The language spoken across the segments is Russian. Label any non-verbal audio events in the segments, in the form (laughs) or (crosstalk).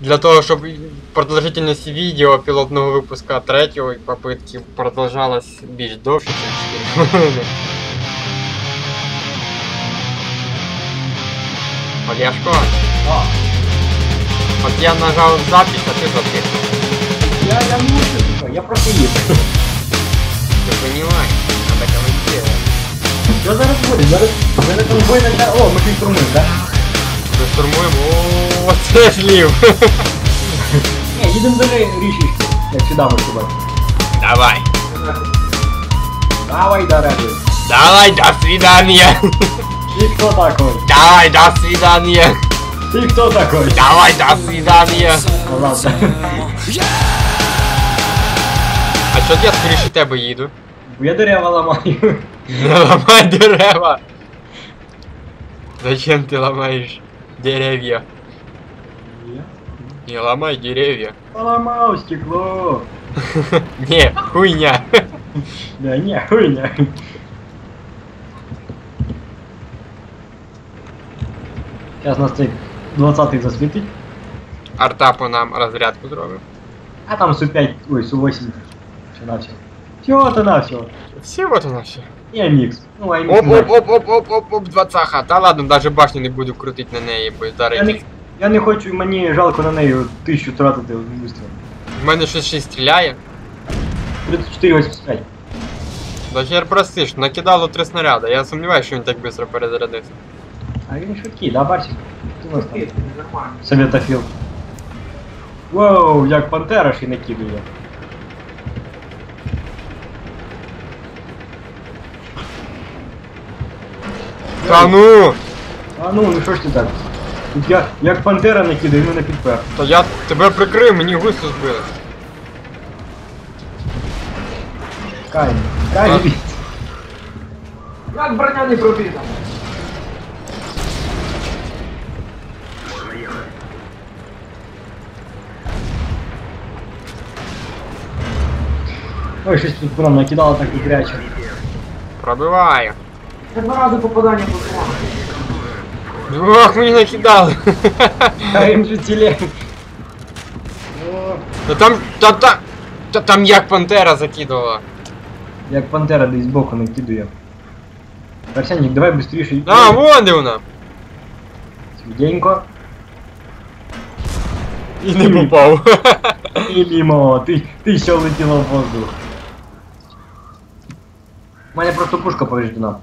Для того, чтобы продолжительность видео пилотного выпуска третьей попытки продолжалась більш довше, ніж 4 хвилини. Олешко, А, от я нажав запись, а ти запис. я, я не мучу, сука, я просто їду. Ти понимаешь, надо комментировать. Що зараз буде? Зараз ми на конвой на О, ми щось штурмуємо, так? Ми штурмуємо. О, це ж лів. Ні, їдемо до річечки, як сюди ми з тобою. Давай. Давай, дорогой. Давай, до свидания. Ты кто такой? Давай, до свидания. Ты кто такой? Давай, до свидания. Ну ладно. А що я скоріше тебе їду? Бо я дерева ламаю. Не ламай дерева. Зачем ты ломаешь деревья? Не ломай деревья. Поламав стекло. (laughs) Не, хуйня. (laughs) Да не, хуйня. Сейчас нас цей 20-й засвітить. Артапу нам розрядку зробив. А там Су-5, ой, Су-8. Все на все. Всего-то на все. Всего-то на все. І Амікс. Ну, Амікс. Оп, оп, оп, оп, оп, оп, оп, двадцаха. Та ладно, даже башню не буду крутити на неї, бо Я зараз. не, я не хочу, мені жалко на неї тисячу тратити вистріл. В мене щось ще й стріляє. 34,85. Да хер простиш, накидало три снаряди. Я сумніваюся, що він так швидко перезарядився. А він швидкий, да, Барсик? Ти у нас там? Советофіл. Воу, як пантера ще й накидує. Та ну! А ну, ну що ж ти так? Тут я, як пантера накидаю, і мене підпер. Та я тебе прикрив, мені гусу збили. Кай, кай, А. від. Як броня не пробіга? Ой, щось тут прям накидало так і гаряче. Пробиваю. Я два рази попадання було. Ох, мені накидали. А він же тіле. О, Та там, та, та, та там як пантера закидувала. Як пантера десь збоку накидує. Арсенік, давай быстріше. А, вон де вона. Свіденько. І не попав. І мимо, ти, ти ще летіла в воздух. У мене просто пушка повреждена.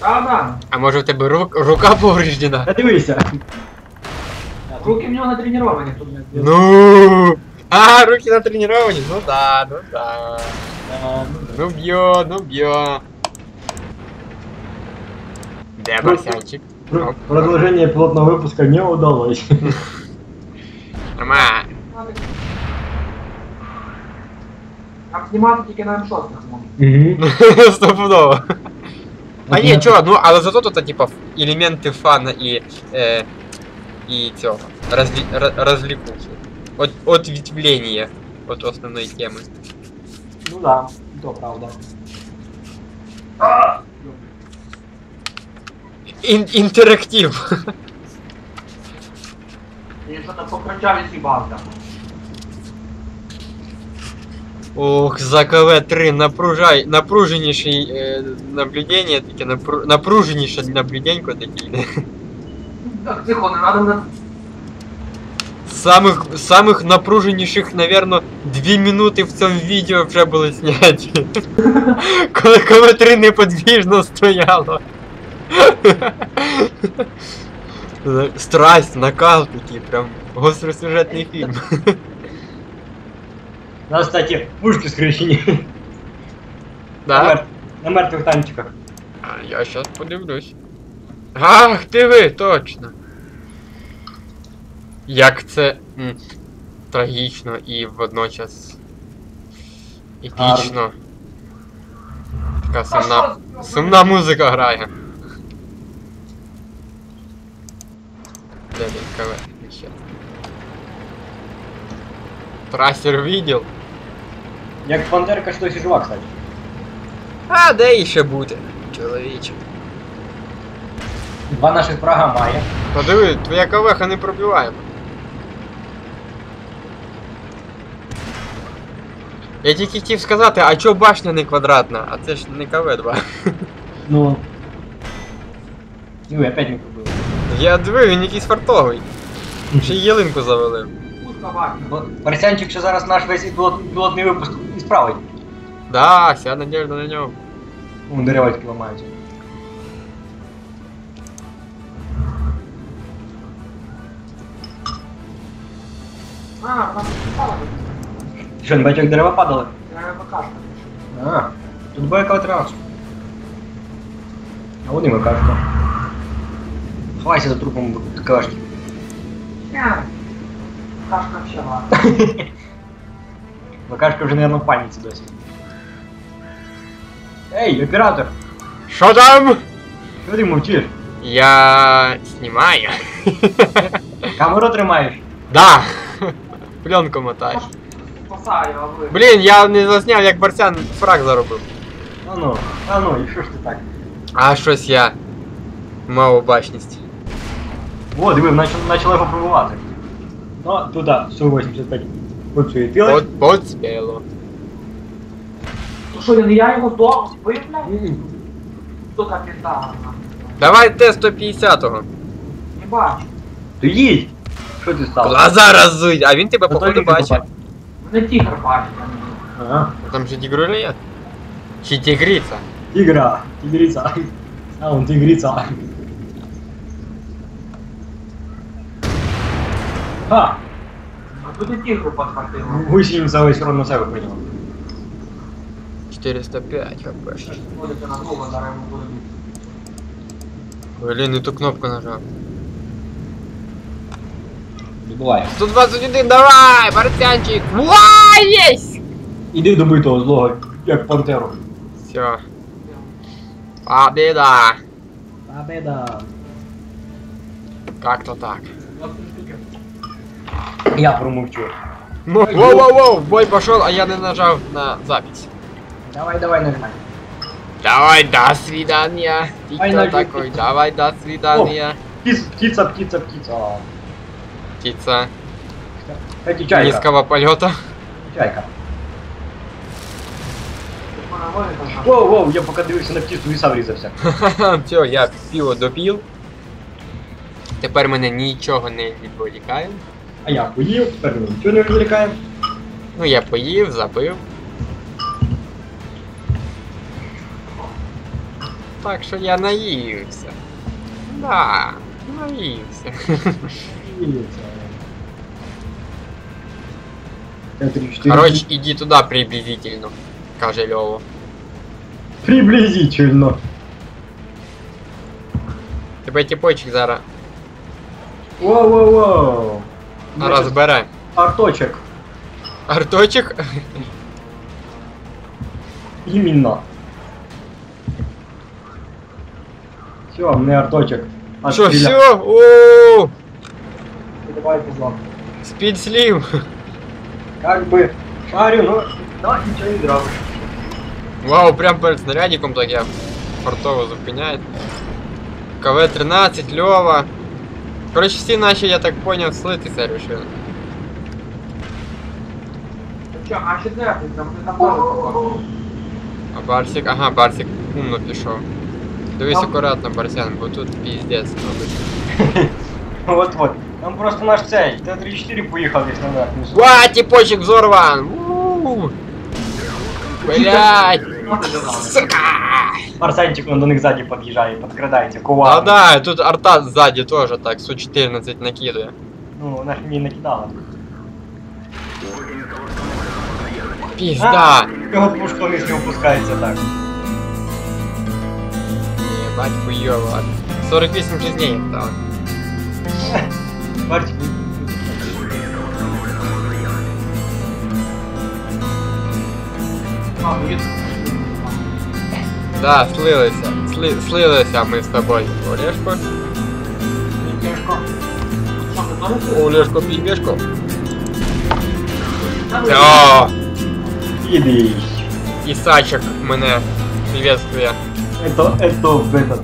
Та да. А може в тебе рук, рука повреждена? Та дивися. Руки в нього натреновані тут. блядь. Ну. А, руки натренировані? Ну да, ну да. Ну б'є, ну б'є. Де Ну, Барсянчик? Про- Продолжение пилотного выпуска не удалось. (laughs) Нормально. Там знімати тільки на М6 можна. (laughs) Стопудово. А ні, чого, ну але зато тут типа елементи фана і. Е, і цього. Розлі, ро- розлікухи. От, ответвлення от основної теми. Ну да, то правда. Ін, інтерактив. І що там покричав і з'їбався. Ох, за КВ-3 напружай, напруженіший е, наблюдення, таке напру, напруженіше наблюденько таке. Так, тихо, не треба мене. Самих, самих напруженіших, наверно, 2 минути в цьому відео вже були зняті. (laughs) Коли КВ-3 неподвіжно стояло. (laughs) Страсть, накал такий, прям гостросюжетний фільм. (laughs) У нас, кстати, пушки скрещені. На, Да? мер... на мертвих танчиках. А, я щас подивлюсь. Ах, ти ви, точно. Як це м, трагічно і водночас епічно. Така сумна, сумна музика грає. Де він КВ? Ще. Трасер видел? Як Бандерка щось і жива, кстати. А, де іще буде, чоловіче. Два наших прага має. Подиви, твоя кавеха не пробиває. Я тільки хотів сказати, а чо башня не квадратна? А це ж не КВ-2. Ну. І опять не пробив. Я диви, він якийсь фартовий. (laughs) Ще й ялинку завалив. Пушка варта. Бо Марсянчик ще зараз наш весь пілот, пілотний випуск і справить. Да, вся надежда на нього. Ну, дерева тільки ламаються. А, вона спала. Ти що, не бачив, як дерева падали? Я покажу. А, тут буде квадрат. А вон і Макашка. Ховайся за трупом калашки. Я. Кашка вообще ладно. (laughs) Макашка вже, наверное, в паніці досі. Ей, оператор! Що там? Що ти мовчиш? Я знімаю. (laughs) Камеру тримаєш? Да. Пленку мотаю. Спасаю, а ви. Блін, я не засняв, як Барсян фраг заробив. А ну, а ну, і що ж ти так? А щось я мав бачність. О, диви, начало, начало його пробувати. Ну, туди, Су-85. Подсуетилась. От, подспіло. Ну що, не я його дома збив, блядь? Хто капітан? Давай Т-150-го. Не бачу. Ти їдь! Що ти став? Глаза разуй, а він тебе Ну, то походу він бачить. Мене Ну, тігр бачить. а не він. Ага. Там же тигрулет. Чи тигрица? Тигра, тигрица. А, он тигрица. Ха! А тут і тігру підхватило. Гусениця весь рот на себе прийняла. 405 хп. Ходите на другу, зараз йому буде бити. Блін, не ту кнопку нажав. Відбуває. 121, давай, Барсянчик! Ва, єсть! Іди до битого злого, як пантеру. Все. Победа! Победа. Как-то так. Я промовчу. Воу-воу-воу, бой пошел, а я не нажав на запись. Давай, давай, нажимай. Давай, до свидания. Ты Ай, кто ножик. такой? Давай, до свидания. Птица, птица, птица, птица. Птица Кстати, чайка. низкого полета. Чайка. Тут мене ловить, а Воу, воу, я поки дивився на птицю і сам врізався. (laughs) Все, я пиво допів. Тепер мене нічого не відволікає. А я поїв, тепер ми нічого не відволікаємо. Ну, я поїв, забив. Так що я наївся. Да, наївся. Короче, иди туда приблизительно, каже Льово. Приблизительно. Тебе тіпочок зараз Воу-воу-воу. розбере. Арточек. Арточек? Іменно. Все, не арточек. А Що, стріля. все? О, Давай позлам. спід слів. Как бы шарю, но да, ничего не драбишь. Вау, прям перед снарядиком так я фартово зупиняє. КВ-13, Льова. Коротше, всі наші, я так поняв, слитися рішили. Що, а ще де ти? Там не такого. А Барсик, ага, Барсик умно пішов. Дивись Там- акуратно, Барсян, бо тут піздець робить. (laughs) Вот вот. Там просто наш цей Т-34 поїхав десь наверх. внизу. Ва, типочек взорван! У! Блять! Сука! Арсенчик он до них сзади подъезжает, подкрадается, А кува. да, тут арта сзади тоже так, Су-14 накидывая. Ну, вона ж мені накидала. Пизда! Його пушка вниз не опускається так. Ебать хуёво. 48 жизней осталось. (laughs) Бачиш, А, ну, є- Да, слилися. Сли, слилися ми з тобою. Олешко? Теж? Олешко, ви- О! Іди. Исачек мене приветствує. Это, это в этот.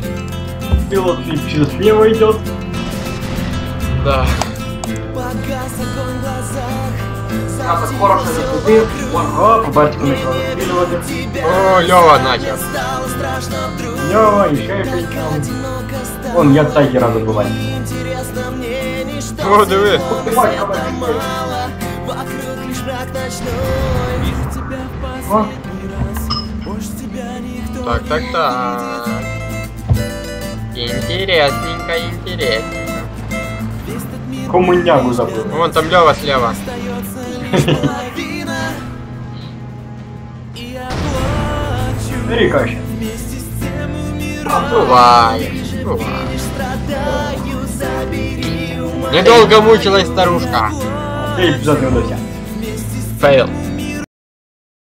Пилот через слева идет. Да. Так хороше закрутив. О, по бартику почала розстрілювати. О, Льова начав. Йо, і ще щось там. Вон, як тайгера добивати. О, диви. О, Так, так, так. Интересненько, интересненько. комунягу забив. Вон там Лева слева. Ріка ще. Бывает, бывает. Недолго мучилась старушка. Цей епізод не. Фейл.